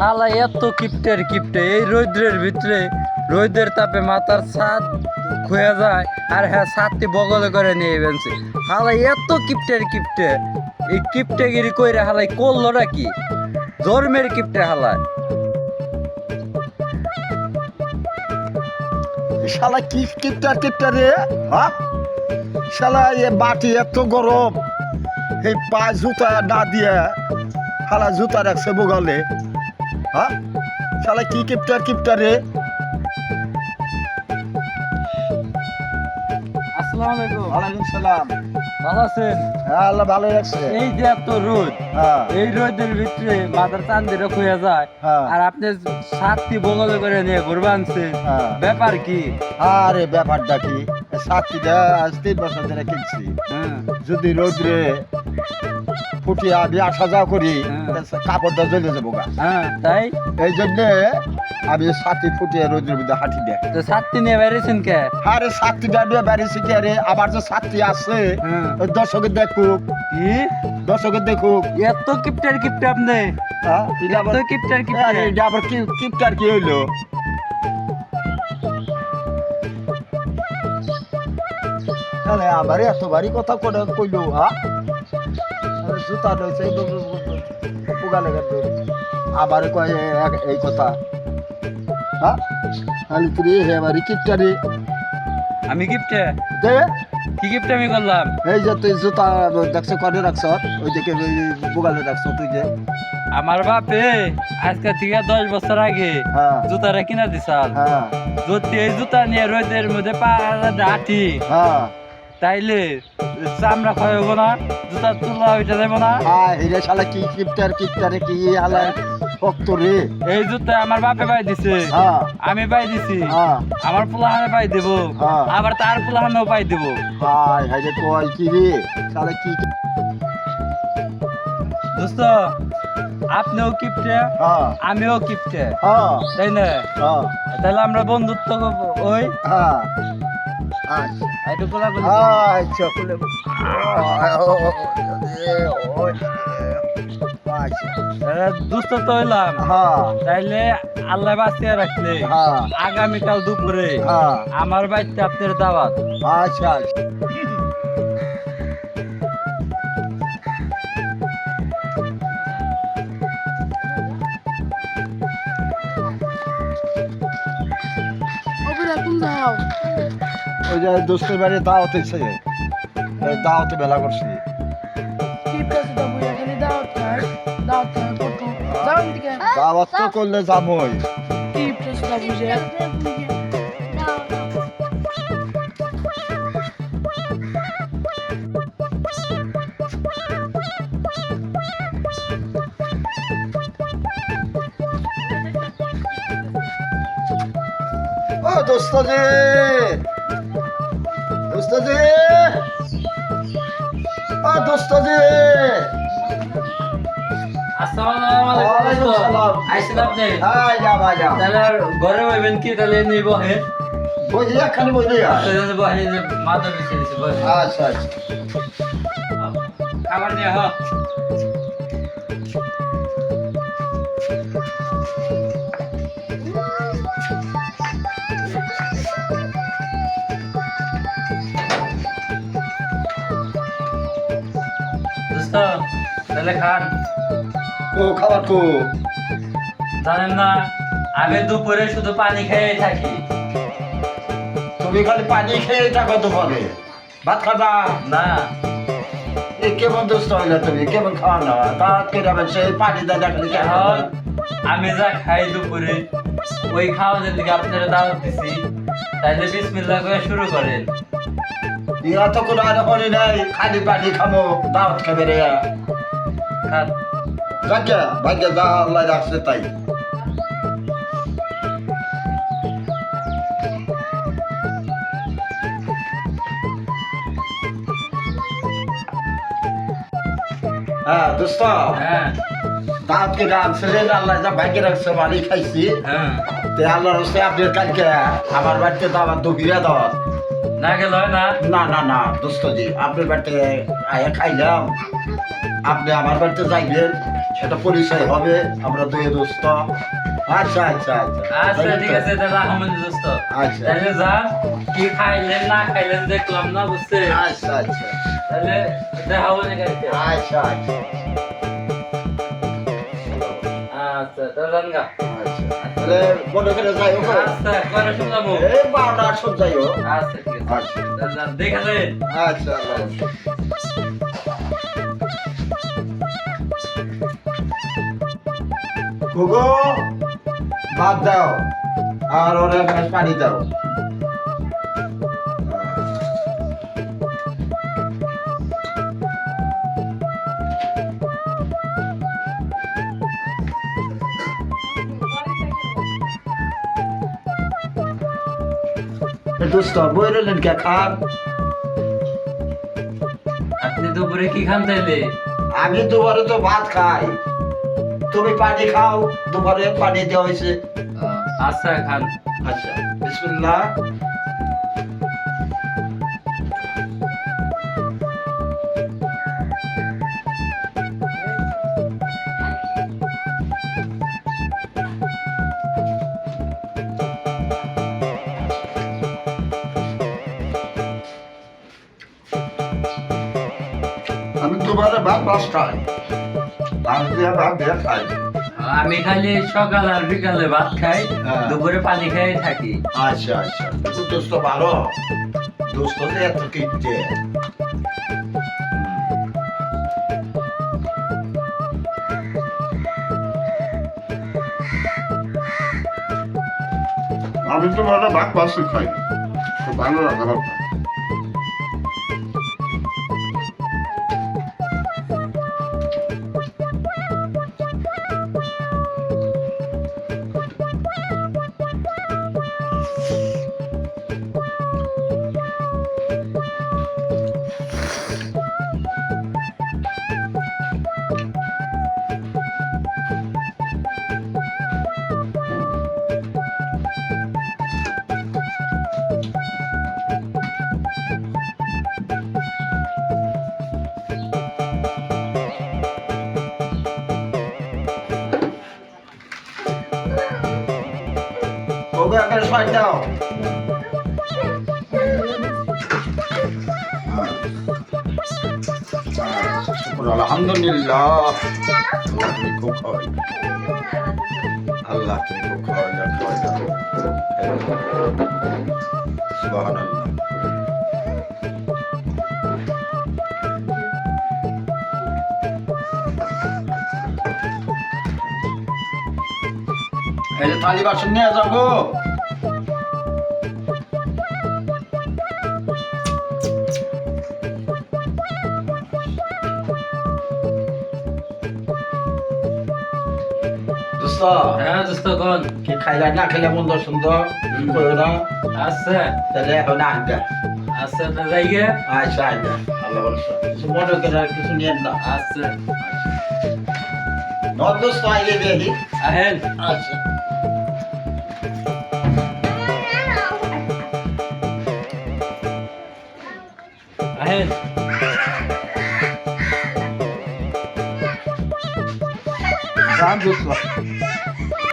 শালা এত কিপটের কিপটে, এই রৌদ্রের ভিতরে রৌদ্রের তাপে মাথার ছাদ খুয়ে যায়, আর হ্যাঁ ছাদটি বগলে করে নিয়ে বেনছে হালাই এত কিপটের কিপটে, এই কিপটেগিরি কইরা হালাই করল কি? জর্মের কিপটে হালায় শালা কি কিপটার রে শালা এ বাটি এত গরম, এই পা জুতা না দিয়ে শালা জুতা রাখছে বগলে। হ্যাঁ? শালা কি কিপটার কিপটার রে? আসসালামু আলাইকুম। ওয়ালাইকুম সালাম। ভালো আছেন? হ্যাঁ আল্লাহ ভালো রাখছে। এই যে এত রোদ হ্যাঁ। এই রোদের ভিতরে যায়। হ্যাঁ। আর আপনি সাতটি বগলে করে নিয়ে ঘুরবে। ব্যাপার কি? আরে ব্যাপারটা কি? সাতটিটা আজ তিন বছর ধরে কিনছি। হ্যাঁ। যদি রোদ্রে ফুটিয়ে আমি আসা যাওয়া করি হ্যাঁ। কাপড়টা জ্বলে যাব গা। হ্যাঁ তাই? এই জন্যে আমি সাতটি ফুটিয়ে রোদ্রের মধ্যে হাঁটি দেয় তো সাতটি নিয়ে বেরিয়েছেন কে? আরে সাতটি ডান্ডিয়া বেড়েছে কি আরে আবার যে সাতটি আছে হ্যাঁ। দর্শকের দেখুক। কি? দর্শকের দেখুক। এত কিপটার কিপটে আপনি। এত কিপটার এটা আবার কি কিপটার কি হইল? আরে আবার এতবারই কথা করে কইলো হ্যাঁ জুতা এই পুগালে গেল আবার কয় এই কথা। হ্যাঁ? খালি তুই কিপটারি আমি কিপটে? দে। কি কিপটে আমি করলাম? এই যে তুই জুতা দেখছ কনে রাখছ? ওই দিকে ওই বুগালে রাখছ তুই যে। আমার বাপে আজকে থেকে দশ বছর আগে হ্যাঁ। জুতারা কিনা দিছাল। হ্যাঁ। যদি এই জুতা নিয়ে রোদের মধ্যে পা হাঁটি হ্যাঁ। তাইলে চামড়া ক্ষয় হব না জুতা তুলা ওইটা যাব না। হ্যাঁ শালা কি কিপটার কিপটারে কি আলা ভক্ত রে। এই জুতা আমার বাপে পাই দিছে। হ্যাঁ। আমি পাই দিছি। হ্যাঁ। আমার পোলাহানে পাই দেব। হ্যাঁ। আবার তার পোলাহানেও পাই দেব। হাই হাই রে কয় কি রে। শালা কি দোস্ত আপনিও কিপটে আমিও কিপটে। তাই না? তাহলে আমরা বন্ধুত্ব ওই? হ্যাঁ। দুস্থ তো হইলাম তাইলে আল্লাহ বাঁচিয়ে রাখলে আগামীকাল দুপুরে আমার বাড়িতে আপনার দাওয়াত আচ্ছা আচ্ছা ওই যে দোস্তের বাড়ি দাওয়াত এই দাওয়াতে বেলা করছি। দাওয়াত তো করলে যাবই। কি পেছে তো বুঝে ও দোস্তাজি। ও দোস্তাজি। ঘরে হইবেন কি? তাহলে নিব হে বসে একখানি বসে মাথা দিছে আচ্ছা আচ্ছা। খাবার নিয়ে হ দোস্ত তাহলে খান। ও খাবার কো। জানেন না আমি দুপুরে শুধু পানি খেয়ে থাকি। তুমি খালি পানি খেয়ে থাকো তো ভাত খাবা? না। এ কেমন দোস্ত হইলে তুমি? কেমন খাওয়া না সেই পানি দাদা খালি এখন আমি যা খাই দুপুরে ওই খাওয়া দিকে আপনারা দাওয়াত দিছি তাইলে বিসমিল্লাহ করে শুরু করেন। ইয়া তো কোনো আর হলি নাই খালি পানি খামো দাওয়াত খাবে রে যাকে ভাগ্যে যা আল্লাহ রাখছে তাই হ্যাঁ দোস্ত হ্যাঁ দাঁত কে রাখছে রে আল্লাহ যা ভাগ্যে রাখছে খাইছি। হ্যাঁ। তে আল্লাহর হস্তে আপনার কালকে আমার বাড়িতে দাওয়াত দুবিরা দাওয়াত না গেল না? না না না দোস্ত জি আপনার বাড়িতে আয়া খাইলাম। আপনি আমার বাড়িতে যাইবেন সেটা পরিচয় হবে আমরা দুই দোস্ত। আচ্ছা আচ্ছা আচ্ছা। আচ্ছা ঠিক আছে তাহলে আহমেদ দোস্ত। আচ্ছা। তাহলে যা কি খাইলেন না খাইলেন দেখলাম না বুঝছে? আচ্ছা আচ্ছা। তাহলে দেখা হবে না আচ্ছা আচ্ছা। আচ্ছা তাহলে গা। আচ্ছা। আচ্ছা আচ্ছা আচ্ছা। আচ্ছা ভাত দাও। আর ওরা পানি দাও। দোস্ত বই রইলেন কে? খান আপনি দুপুরে কি খান তাইলে? আমি দুপুরে তো ভাত খাই। তুমি পানি খাও দুপুরে পানি দেওয়া হয়েছে। আচ্ছা খান। আচ্ছা বিসমিল্লাহ। আমি ভাত বাস ভাত দিয়ে ভাত দিয়ে খাই। আমি খালি সকাল আর বিকালে ভাত খাই হ্যাঁ। দুপুরে পানি খাই থাকি। আচ্ছা আচ্ছা। তো দোস্ত ভালো? দোস্ত এত কিনতে আমি তো ভালো ভাত পাশে খাই। খুব ভালো লাগে ভাতটা। ওকে একটা সাইড দাও শুকুর আলহামদুলিল্লাহ আল্লাহ তুমি খুব খাওয়াই আল্লাহ তুমি খুব খাওয়াই না খাওয়াই না সুবহানাল্লাহ এই যে থালি বাসন নিয়ে যাও দোস্ত হ্যাঁ দোস্ত কোন? কি খাইলা? না খাইলা মন্দ সুন্দর? কইও না। আচ্ছা তাহলে এখন আগে আচ্ছা তো যাই গে আচ্ছা আগে আল্লাহ ভরসা কিছু মনে করে কিছু নিয়েন না। আচ্ছা নর দোস্ত আইলে দেখি। আহেন। আচ্ছা। আহেন। যান দোস্ত।